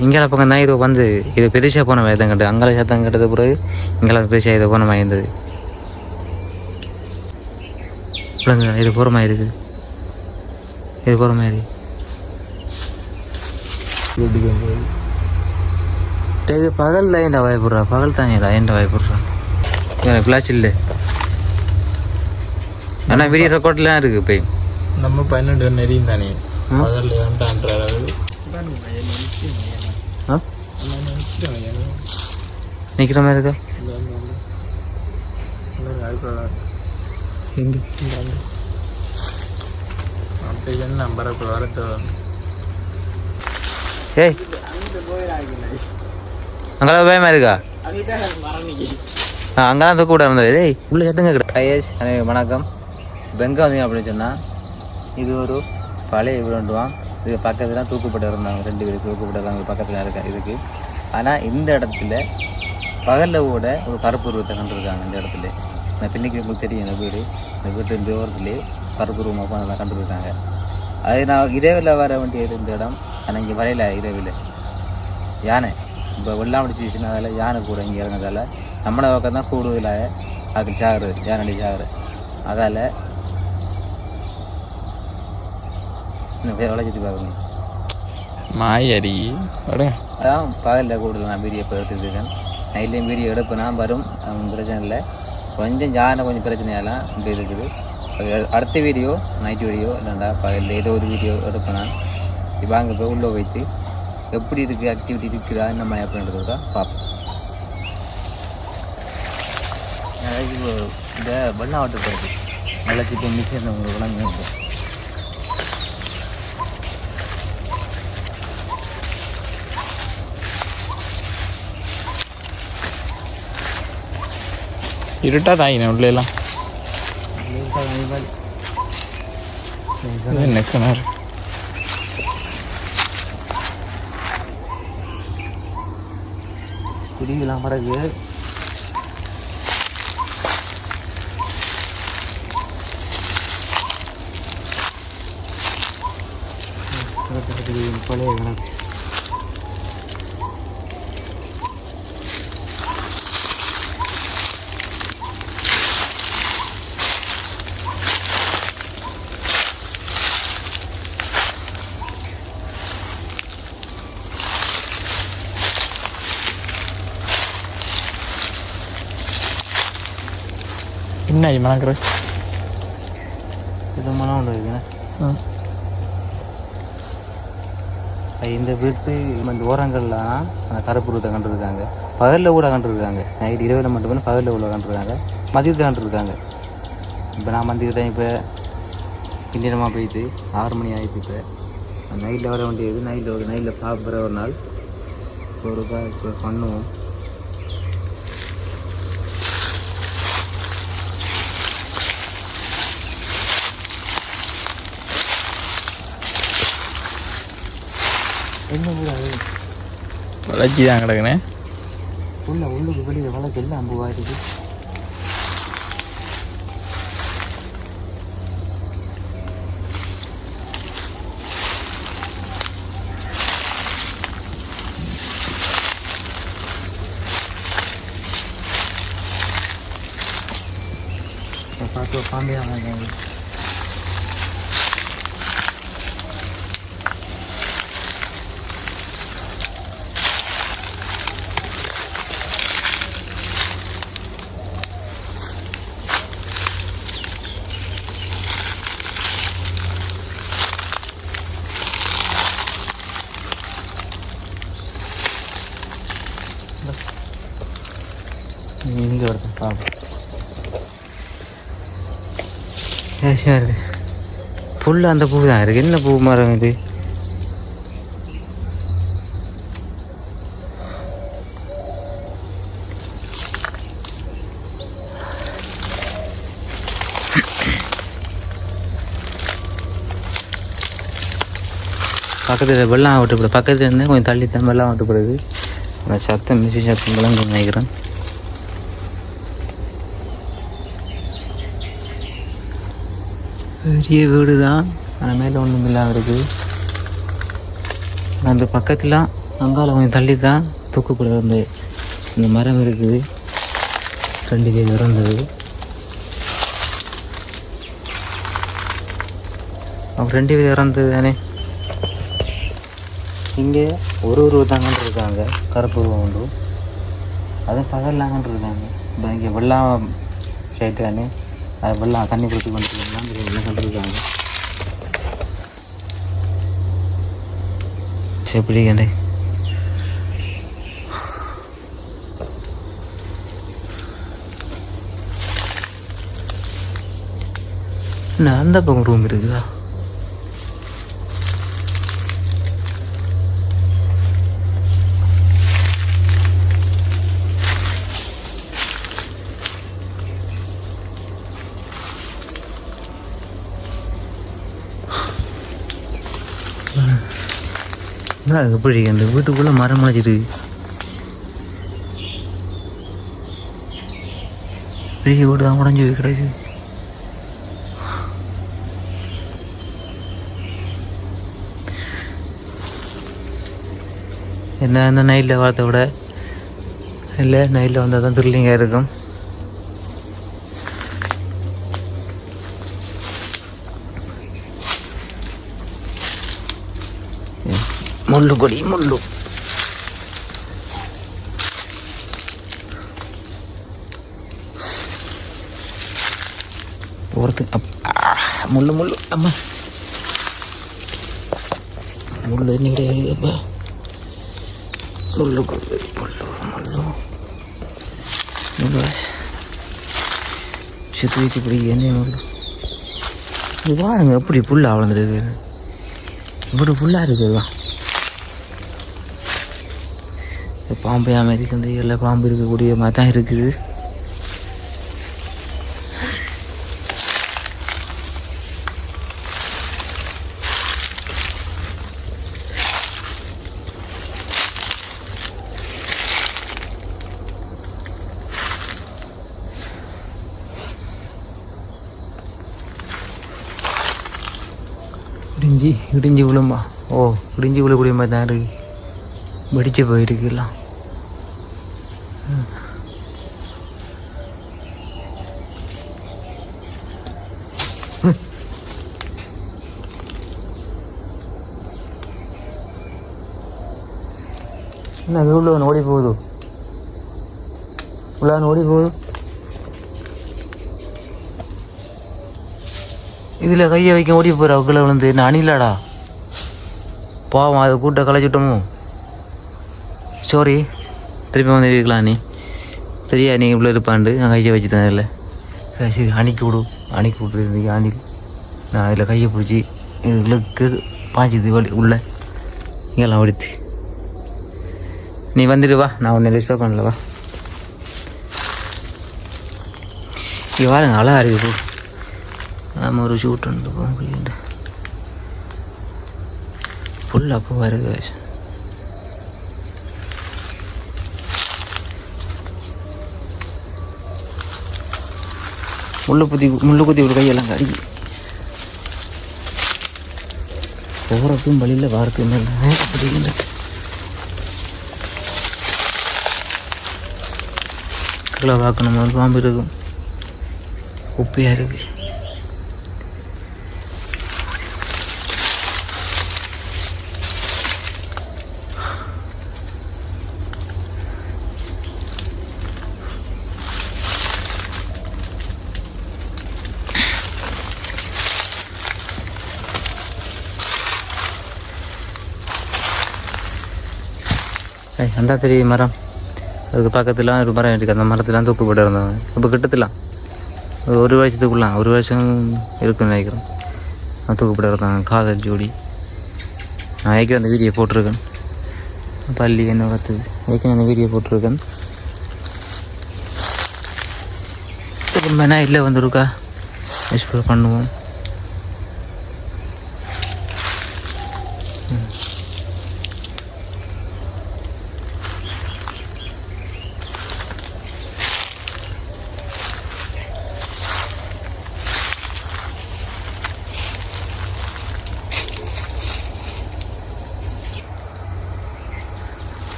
இங்கே பக்கம் தான் இது வந்து இது பெருசாக போன மாதிரி தான் கட்டு அங்கே சத்தம் கட்டது பிறகு இங்கே பெருசாக இது போன மாதிரி இருந்தது. பிள்ளைங்க இது போகிற மாதிரி இருக்குது. இது போகிற மாதிரி இது பகலில் ஏன்டா பயப்படுறா பகல் தான் ஏன்டா பயப்படுறா எனக்கு பிளாச் இல்லை. ஆனால் வீடியோ ரெக்கார்ட்லாம் இருக்குது இப்போ நம்ம பன்னெண்டு நெறியும் தானே ம். அதில் வேண்டான்ற அளவு ஆ நிற்கிற மாதிரி இருக்கா? எங்கே? ஏய். அங்கெல்லாம் பயமா இருக்கா? ஆ அங்கெல்லாம் தூக்க கூட இருந்தது டேய் உள்ள சத்தங்க கிட்ட அனைவரும் வணக்கம். இப்போ எங்கே வந்தீங்க அப்படின்னு சொன்னால் இது ஒரு பழைய விருண்டுவான் இது பக்கத்தில் தூக்கப்பட்டு இருந்தாங்க ரெண்டு பேர் தூக்கப்பட்டு பக்கத்தில் இருக்க இதுக்கு. ஆனால் இந்த இடத்துல பகலில் கூட ஒரு கருப்பு உருவத்தை கண்டிருக்காங்க இந்த இடத்துல. நான் பின்னிக்கு உங்களுக்கு தெரியும் இந்த வீடு. இந்த வீட்டு இந்த ஓரத்துலேயே கருப்பு உருவமாக அதெல்லாம் கண்டிருக்காங்க. அது நான் இரவில் வர வேண்டியது இந்த இடம். ஆனால் இங்கே வரையில இரவில். யானை. இப்போ வெள்ளாமடி சீசன் அதில் யானை கூட இங்கே இறங்குறதால நம்மளை பக்கம் தான் கூடுதலாக அது சாகுறது யானடி சாகுறது. அதால் வளைச்சிட்டு பார்க்கணும். மாயடி. அதான் பகலில் கூடுதல் நான் வீடியோ நைட்லேயும் வீடியோ எடுப்பேனா வரும். பிரச்சனை இல்லை. கொஞ்சம் யானை கொஞ்சம் பிரச்சனையெல்லாம் இப்படி இருக்குது. அது அடுத்த வீடியோ நைட் வீடியோ இல்லைண்டா பகலில் ஏதோ ஒரு வீடியோ எடுப்பேன் நான் இப்போ அங்கே போய் உள்ளே வைத்து எப்படி இருக்குது ஆக்டிவிட்டி இருக்குதா நம்ம அப்படின்றது தான் பார்ப்போம். இந்த இப்போ இந்த வெள்ளாவட்டு போகிறது வெள்ளத்துக்கு மிஷின் உங்களுக்கு விளங்க இருட்டா தாயின உள்ள எல்லாம் என்ன கிணறு குடிக்கலாம் பிறகு பழைய கணக்கு என்ன மணக்கிற இது மனம் உண்டு இருக்குண்ணே இந்த வீட்டு இந்த ஓரங்கள்லாம் அந்த கருப்புருவத்தை கண்டுருக்காங்க பகலில் கூட கண்டுருக்காங்க நைட் இரவில் மட்டுமே பகலில் உள்ள கண்டுருக்காங்க மதியத்தை கண்டுருக்காங்க இப்போ நான் மதியத்தை இப்போ பின்னிடமாக போயிட்டு ஆறு மணி ஆயிடுச்சு இப்போ நைட்டில் வர வேண்டியது நைட்டில் ஒரு நைட்டில் சாப்பிட்ற ஒரு நாள் ஒரு இப்போ பண்ணுவோம் என்ன கூடாது வளர்ச்சி தான் கிடக்குனே. உள்ள உள்ளுக்கு வெளியில் வளர்ச்சி எல்லாம் அம்புவாயிருக்கு பார்த்து பாம்பே தான் இங்கே வருது பார்ப்போம் விஷயம் இருக்கு புல் அந்த பூ தான் இருக்குது என்ன பூ மரம் இது? பக்கத்தில் வெள்ளம் விட்டுப்படுது பக்கத்தில் இருந்து கொஞ்சம் தள்ளி தான் வெள்ளம் விட்டுப்படுது அந்த சத்தம் மிசி சத்தம் கொஞ்சம் நினைக்கிறேன். பெரிய வீடு தான் அந்த மேலே ஒன்றும் இல்லாமல் இருக்குது அந்த பக்கத்தில் அங்கால கொஞ்சம் தள்ளி தான் தூக்குக்குள்ள இருந்து இந்த மரம் இருக்குது. ரெண்டு பேர் இறந்தது அவங்க ரெண்டு பேர் இறந்தது தானே இங்கே ஒரு ஒரு தாங்கன்னு இருக்காங்க. கருப்பு உருவம் உண்டு. அதுவும் பகல்லாங்கன்று இருக்காங்க. இப்போ இங்கே வெள்ளம் சேர்த்தானே அது வெள்ளம் தண்ணி கொடுத்து கொண்டு பண்ணுறதாங்க கண்டிருக்காங்க எப்படி கண்டே என்ன அந்த பக்கம் ரூம் இருக்குதா? எப்படி அந்த வீட்டுக்குள்ளே மரம் மாதிரி பெரிய வீடு தான் உடஞ்சி போய் கிடக்கு. என்ன இந்த நைட்டில் வளர்த்த விட? இல்லை நைட்டில் வந்தால் தான் த்ரில்லிங்காக இருக்கும். முள்ளு கொடி முள்ளு. ஒருத்தர் முள்ளு முள்ளு. அம்மா. முள்ளு என்ன கிடையாது அப்பா. முள்ளு கொடி முள்ளு முள்ளு. முள்ளு. சுற்றி வச்சு பிடிக்க என்ன முள்ளு இது பாருங்க எப்படி புல்லா வளர்ந்துருக்கு. இப்படி புல்லா இருக்குதுதான் இந்த பாம்பு இந்த எல்லா பாம்பு இருக்கக்கூடிய மாதிரி தான் இருக்குது. இடிஞ்சி இடிஞ்சி விழும்பா ஓ இடிஞ்சி விழக்கூடிய மாதிரி தான் இருக்கு. வெடிச்சு போயிருக்கலாம் என்ன இவ்வளோ ஓடி போகுது? உள்ள ஓடி போகுது? இதில் கையை வைக்க ஓடி போகிற அவுக்களை விழுந்து. என்ன அணிலாடா பாவம் அதை கூட்ட கலைச்சிட்டோமோ? சாரி திருப்பி வந்துருக்கலாம் நீ. தெரியா நீ இவ்வளோ இருப்பாண்டு நான் கையை வச்சு தான் இல்லை. சரி அணிக்கி விடு. அணிக்கி விட்டுருக்கு ஆண்டில். நான் அதில் கையை பிடிச்சி இதுகளுக்கு பாய்ச்சிது வழி உள்ள. இங்கெல்லாம் ஓடித்து நீ வந்துடு வா. நான் உன்னை டிஸ்டர்ப் பண்ணல வா. இங்கே வாருங்க அழகாக இருக்குது நம்ம ஒரு ஷூட் வந்து போக முடியல ஃபுல் அப்போ வருது முள்ளு குத்தி முள்ளு குத்தி ஒரு கையெல்லாம் கடி. போகிறதுக்கும் வழியில் வாரத்துக்கும் இல்லை அப்படி கீழே பார்க்கணும் பாம்பு இருக்கும். குப்பையாக இருக்குது ஏய், சரி மரம் அதுக்கு பக்கத்தில் ஒரு மரம் இருக்குது அந்த மரத்துலாம் தூக்கு போட்டு இருந்தாங்க இப்போ கிட்டத்துலாம் ஒரு ஒரு ஒரு வருஷம் இருக்குன்னு நினைக்கிறேன் தூக்கு போட்டு இருந்தாங்க காதல் ஜோடி நான் ஏற்கனவே அந்த வீடியோ போட்டிருக்கேன் பள்ளி என்ன கத்துது ஏற்கனவே அந்த வீடியோ போட்டிருக்கேன் திரும்ப இல்லை வந்துருக்கா எக்ஸ்ப்ளோர் பண்ணுவோம்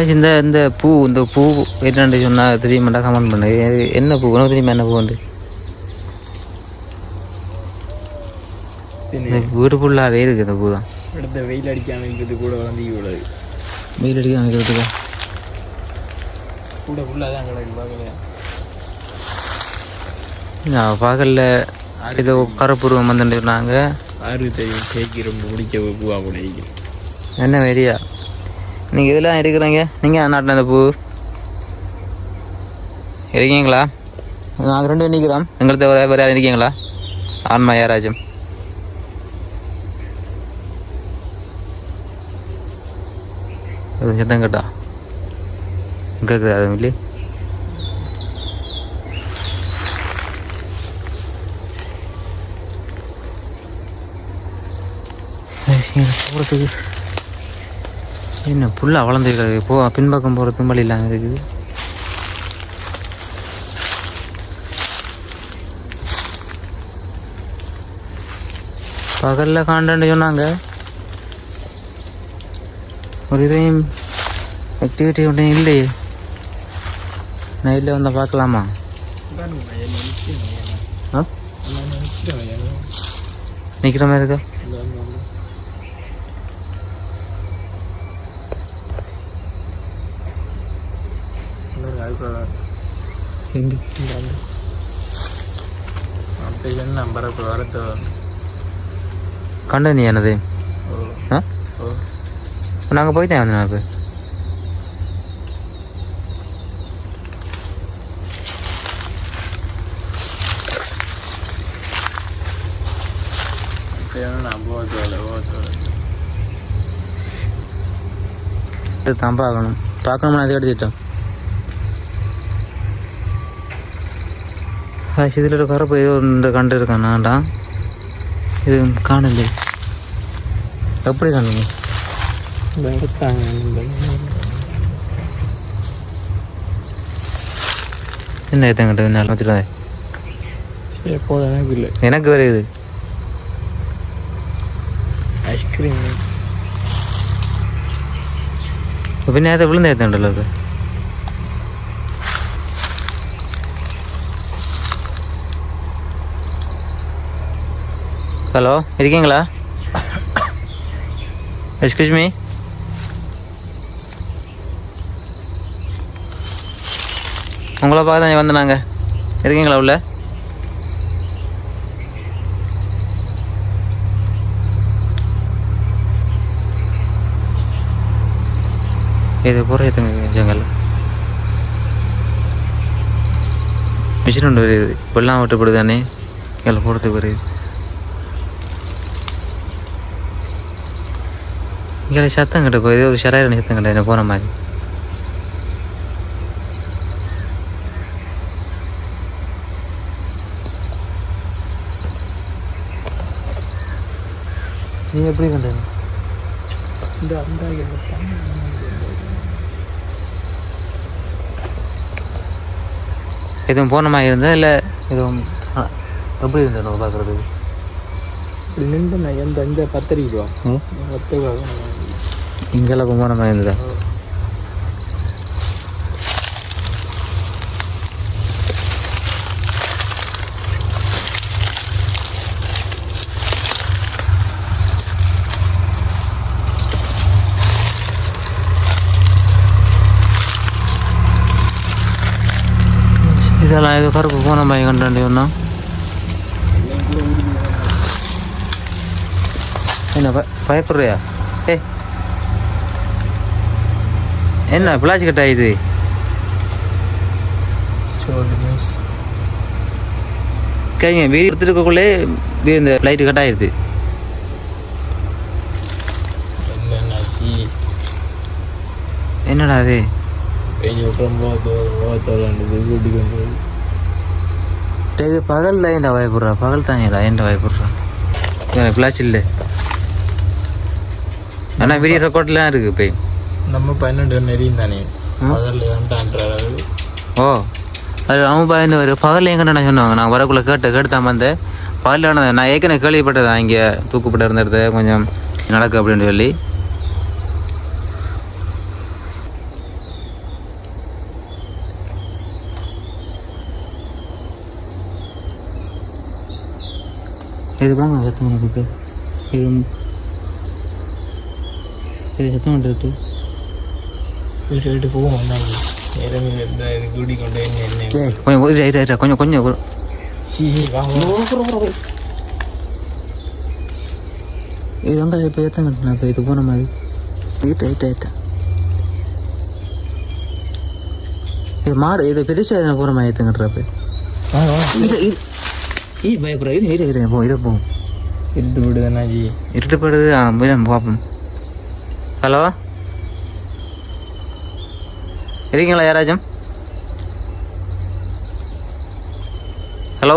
guys, இந்த இந்த பூ இந்த பூ என்னண்டு சொன்னா தெரியுமாட்டா கமெண்ட் பண்ணு. என்ன பூ? உனக்கு தெரியுமா என்ன பூண்டு இந்த வீடு ஃபுல்லாகவே இருக்குது இந்த பூ தான் அடுத்த வெயில் அடிக்காம இருக்கிறது கூட வளர்ந்து கூடாது வெயில் அடிக்க அமைக்கிறதுக்கா கூட ஃபுல்லாக தான் கிடக்கு பார்க்கலையா? நான் பகலில் ஏதோ கரப்பூர்வம் வந்துட்டு சொன்னாங்க. ஆறு தெரியும் ரொம்ப பிடிச்ச பூவா கூட என்ன வெடியா? நீங்கள் இதெல்லாம் எடுக்கிறீங்க நீங்கள் நாட்டில் இந்த பூ? இருக்கீங்களா? நாங்கள் ரெண்டு பேர் நிற்கிறோம் எங்களுக்கு வேறு வேறு யாரும் இருக்கீங்களா? ஆன்மா யாராச்சும். சத்தம் கேட்டா. கேட்குது அது இல்லை போகிறதுக்கு என்ன புல்லா வளர்ந்துருக்கிறது போ பின்பக்கம் போகிற வழி இல்லாமல் இருக்குது. பகலில் காண்டன்னு சொன்னாங்க. ஒரு இதையும் ஆக்டிவிட்டி ஒன்றும் இல்லையே. நைட்டில் வந்தால் பார்க்கலாமா? நிற்கிற மாதிரி இருக்கா? என்னது? ஓ. ஆ? ஓ. நாங்கள் போயிட்டேன் வந்து இது தான் பார்க்கணும். பார்க்கணும்னா அதை எடுத்துட்டோம் இதில் ஒரு கரப்பு ஏதோ ஒன்று கண்டு இருக்கேன் நான்டா இது காணல எப்படி காணுங்க இந்த எடுத்தாங்க என்ன ஏத்தங்கிட்ட என்ன வச்சுட்டாங்க எப்போது எனக்கு இல்லை எனக்கு வருது ஐஸ்கிரீம் പിന്നെ ഏതാ വിളുന്ന ഏത്തുണ്ടല്ലോ അത് ஹலோ இருக்கீங்களா? எக்ஸ்கியூஸ் மீ உங்களை பார்க்க தான் வந்து நாங்கள் இருக்கீங்களா உள்ள? இது பூரா ஏற்றுங்க ஜங்கல் மிஷின் ஒன்று வருது. இப்பெல்லாம் விட்டுப்படுது தானே? எங்களை போகிறதுக்கு வருது. இங்கே சத்தம் கிட்ட போய் ஒரு ஷராயிரம் சத்தம் கிட்ட என்ன போன மாதிரி. நீ எப்படி கண்டீங்க இந்த அந்த எதுவும் போன மாதிரி இருந்தா இல்லை எதுவும் எப்படி இருந்தது நம்ம பார்க்குறதுக்கு ரூபா ம் பத்து ரூபா இங்கெல்லாம் போன மாதிரி இருந்ததா இதெல்லாம் இது கருப்பு போன கண்டாண்டி ஒன்றா என்ன பயப்படுறியா? ஏ என்ன பிளாச்சி கட்டா இது? சோறு மிஸ் கைங்க வீடு எடுத்துருக்கக்குள்ளே இந்த லைட்டு கட் ஆயிடுது என்னடா அது பகல் லைன்டா போகத்தோல பயப்படுறா. பகல் தான் ஏன்டா பயப்படுறா. எனக்கு பிளாச் இல்லை. ஆனால் வீடியோ ரெக்கார்ட்லாம் இருக்குது இப்போ நம்ம பன்னெண்டு நெறியும் தானே. ஓ அது அவன் பயந்து ஒரு பகல் எங்கன்னு சொன்னாங்க. நான் வரக்குள்ளே கேட்டு கேட்டுதான் வந்தேன். பகலான நான் ஏற்கனவே கேள்விப்பட்டதா? இங்கே தூக்கப்பட்டு இருந்த இடத்த கொஞ்சம் நடக்கு அப்படின்னு சொல்லி. இது பாங்க எத்தனை இருக்குது இது சத்தம் வந்துட்டு வீட்டு போவோம் இது கூடி கொண்டு என்ன என்ன ஏய் கொஞ்சம் இரு, இரு, இரு, கொஞ்சம் கொஞ்சம் இது வந்து இப்போ ஏற்றங்க நான் இப்போ இது போன மாதிரி. ஈட்ட ஈட்ட ஈட்ட இது மாடு இது பெருசாக எதனா போகிற மாதிரி இது ஈ பயப்படுற இரு இரு. இரு போ போ. ஆ போய் பார்ப்போம். ஹலோ? இருக்கீங்களா யாராச்சும்? ஹலோ?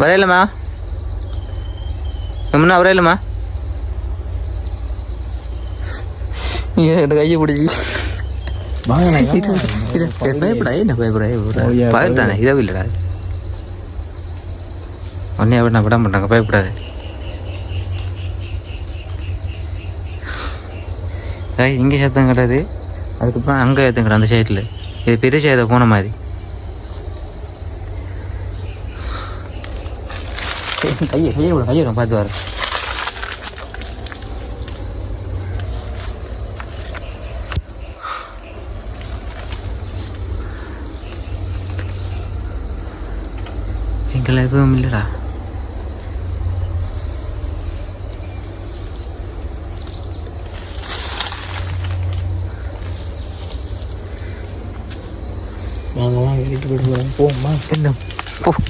வரையிலம்மா முன்னா வரையிலம்மா கையை பிடிச்சி. வாங்க பயப்படா என்ன பயப்படா ஓய்யா, பயப்படானே இரவு இல்லைடா. உடனே விட நான் விட மாட்டாங்க பயப்படாது. ஏய், இங்கே சத்தம் கிடையாது அதுக்கப்புறம் அங்கே சத்தம் கிடையாது அந்த சைடில் இது பெரிய சைதை போன மாதிரி. கையை கையை விட கையை பார்த்து வர எங்களை எதுவும் இல்லைடா.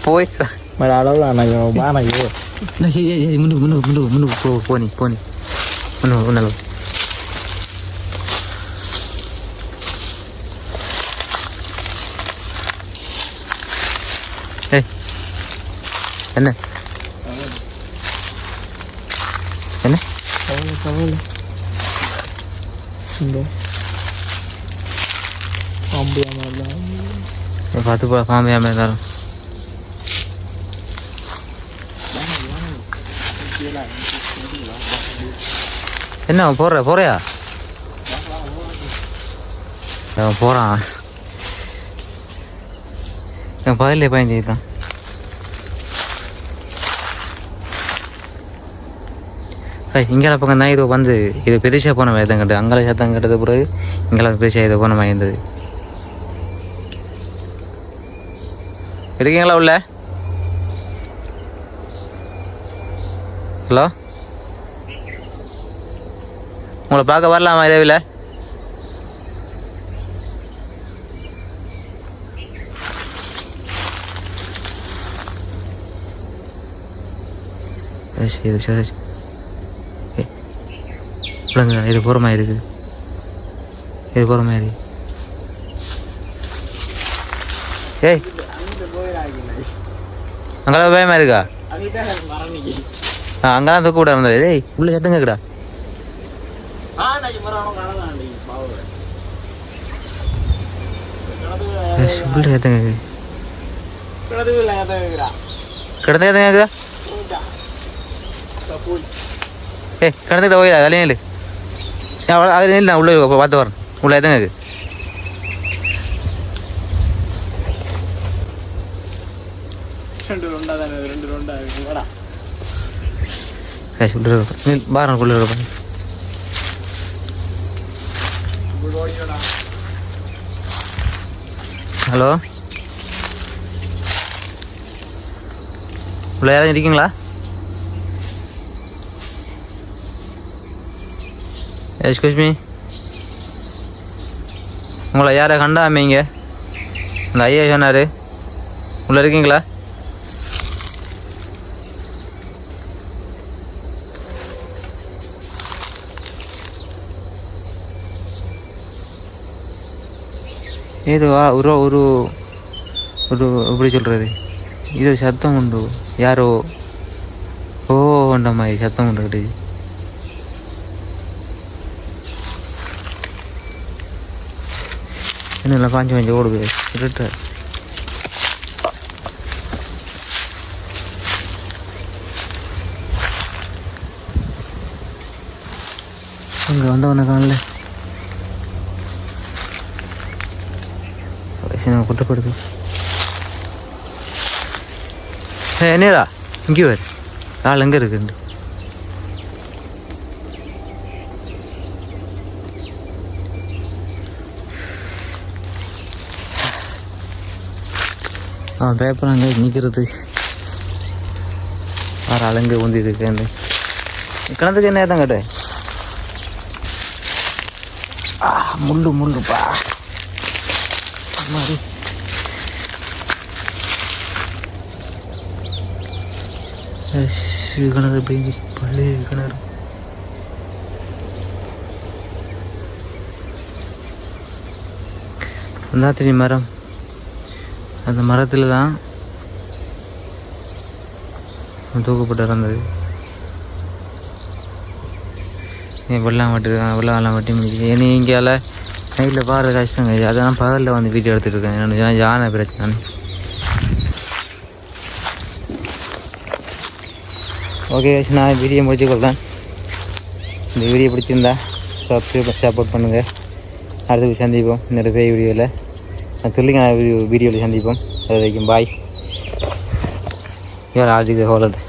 போய் మరి அளவு அண்ணா பானையோ நான் சரி சரி சரி முன்னுக்கு முன்னுக்கு முன்னுக்கு முன்னுக்கு போ போனி போனி முன்னுக்கு முன்னால ஏய் என்ன என்ன கவலை கவலை இந்த பாம்பியாமல் நீ பார்த்து போ பாம்பு ஏமா இருந்தாலும் என்ன அவன் போடுற போறியா அவன் போகிறான் என் பகல்ல பையன் செய்தான் இங்கே பக்கம் தான் இது வந்து இது பெருசாக போன மாதிரி தான் கட்டு அங்கே சத்தம் கட்டது பிறகு இங்கே பெருசாக இது போன மாதிரி இருந்தது இருக்கீங்களா உள்ள? ஹலோ? உங்களை பார்க்க வரலாமா இரவில்? சரி சரி சொல்லுங்க இது பூரமாக இருக்குது. இது பூரமாக இருக்கு ஏய் அங்கெல்லாம் பயமா இருக்கா? ஆ அங்கெல்லாம் தூக்க விட இருந்தது டேய் உள்ள சத்தம் கேக்குடா உள்ள சத்தம் கேக்கு கிடந்த சத்தம் கேக்குதா ஏய் கிடந்துக்கிட்ட போய் அதிலே நில்லு ஏன் அவ்வளோ அதில் நில்லு நான் உள்ள பார்த்து வரேன் உள்ள எத்தங்க கேக்கு ரெண்டா தானே ரெண்டு இருக்கு வாடா. உள்ள உள்ள இருக்கோம் ஹலோ உள்ள யாரும் இருக்கீங்களா? எஸ்கூஸ் மீ உங்களை யாரை கண்டாமே இங்கே? இந்த ஐயா சொன்னார். உள்ள இருக்கீங்களா? ஏதோ ஒரு ஒரு ஒரு எப்படி சொல்கிறது இது சத்தம் உண்டு. யாரோ ஓ அந்த மாதிரி சத்தம் உண்டு கிடையாது இன்னும் பாஞ்சு பாஞ்சு ஓடுது. இருட்டு அங்கே வந்தவனை காணல. சின்ன குட்டப்படுது ஏ என்னடா இங்கே வரு ஆள் எங்கே இருக்குண்டு ஆ பேப்பர் அங்கே நிற்கிறது வேறு அலங்கு ஊந்தி இருக்கேன் கிணத்துக்கு என்ன தான் கேட்டேன் முள்ளு முள்ளுப்பா மாதிரி கிணறு போய் பழைய கிணறு அந்தாத்திரி மரம். அந்த மரத்தில் தான் தூக்கப்பட்டு இறந்தது. வெள்ளம் வெட்டு வெள்ளம் வெள்ளம் வெட்டி முடிச்சு ஏன்னா இங்கேயால நைட்டில் பாடுறது கஷ்டங்க அதெல்லாம் பகலில் வந்து வீடியோ எடுத்துகிட்டு இருக்கேன். யானை பிரச்சனை. ஓகே நான் வீடியோ முடிச்சுக்கொள்றேன் இந்த வீடியோ பிடிச்சிருந்தா சப்ஸ்கிரைப் சப்போர்ட் பண்ணுங்கள் அடுத்து சந்திப்போம். நிறைய வீடியோவில் நான் சொல்லிங்க வீடியோவில் சந்திப்போம். அது வரைக்கும் பாய் யார் ஆர்ஜிக்கு ஹோலது